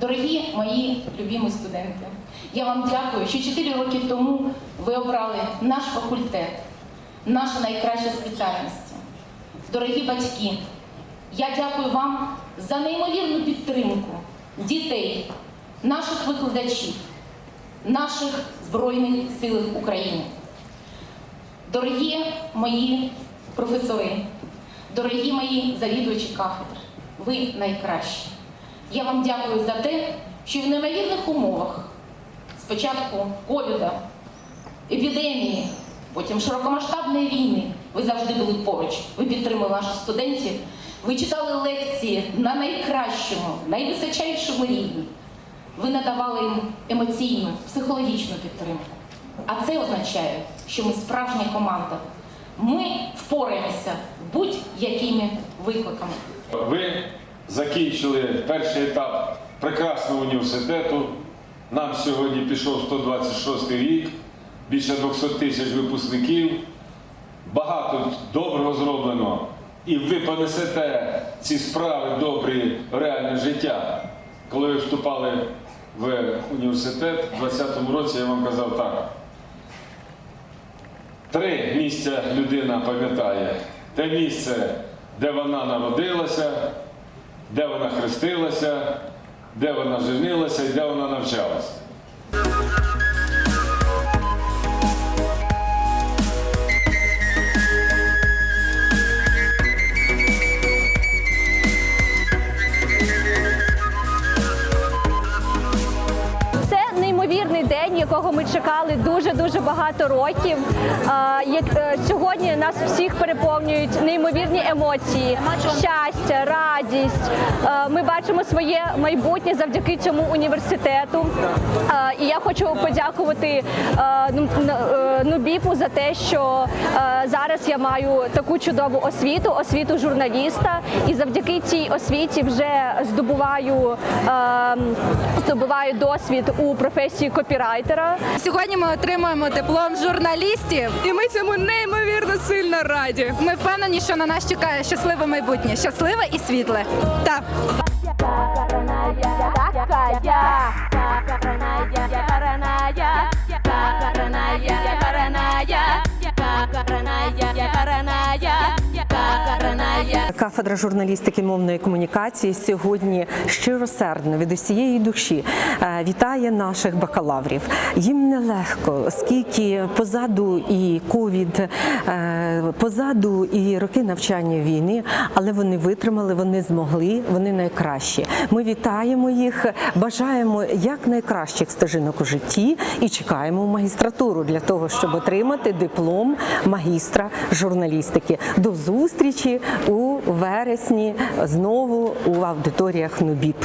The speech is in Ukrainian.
Дорогі мої любімі студенти, я вам дякую, що 4 роки тому ви обрали наш факультет, наша найкраща спеціальність. Дорогі батьки, я дякую вам за неймовірну підтримку дітей, наших викладачів, наших Збройних сил України. Дорогі мої професори, дорогі мої завідувачі кафедр, ви найкращі. Я вам дякую за те, що в неймовірних умовах спочатку ковіда, епідемії, потім широкомасштабної війни, ви завжди були поруч. Ви підтримали наших студентів, ви читали лекції на найкращому, найвисочайшому рівні. Ви надавали їм емоційну, психологічну підтримку. А це означає, що ми справжня команда. Ми впораємося будь-якими викликами. Ви закінчили перший етап прекрасного університету. Нам сьогодні пішов 126 рік, більше 200 тисяч випускників. Багато доброго зроблено. І ви понесете ці справи добрі в реальне життя. Коли ви вступали в університет у 2020 році, я вам казав так. Три місця людина пам'ятає. Те місце, де вона народилася, де вона хрестилася, де вона женилася і де вона навчалася. Це неймовірний день, якого ми чекали дуже дуже багато років. Е, сьогодні нас всіх переповнюють неймовірні емоції, щастя, радість. Ми бачимо своє майбутнє завдяки цьому університету. І я хочу подякувати ну, е, Нубіпу за те, що зараз я маю таку чудову освіту, освіту журналіста, і завдяки цій освіті вже здобуваю, здобуваю досвід у професії копірайтера. Сьогодні ми отримуємо диплом журналістів, і ми цьому неймовірно сильно раді. Ми впевнені, що на нас чекає щасливе майбутнє, щасливе і світле. Так. Кафедра журналістики мовної комунікації сьогодні щиросердно від усієї душі е, вітає наших бакалаврів. Їм нелегко, оскільки позаду і ковід, е, позаду і роки навчання війни, але вони витримали, вони змогли, вони найкращі. Ми вітаємо їх, бажаємо якнайкращих стежинок у житті і чекаємо в магістратуру для того, щоб отримати диплом магістра журналістики. До зустрічі у вересні знову у аудиторіях НУБІП.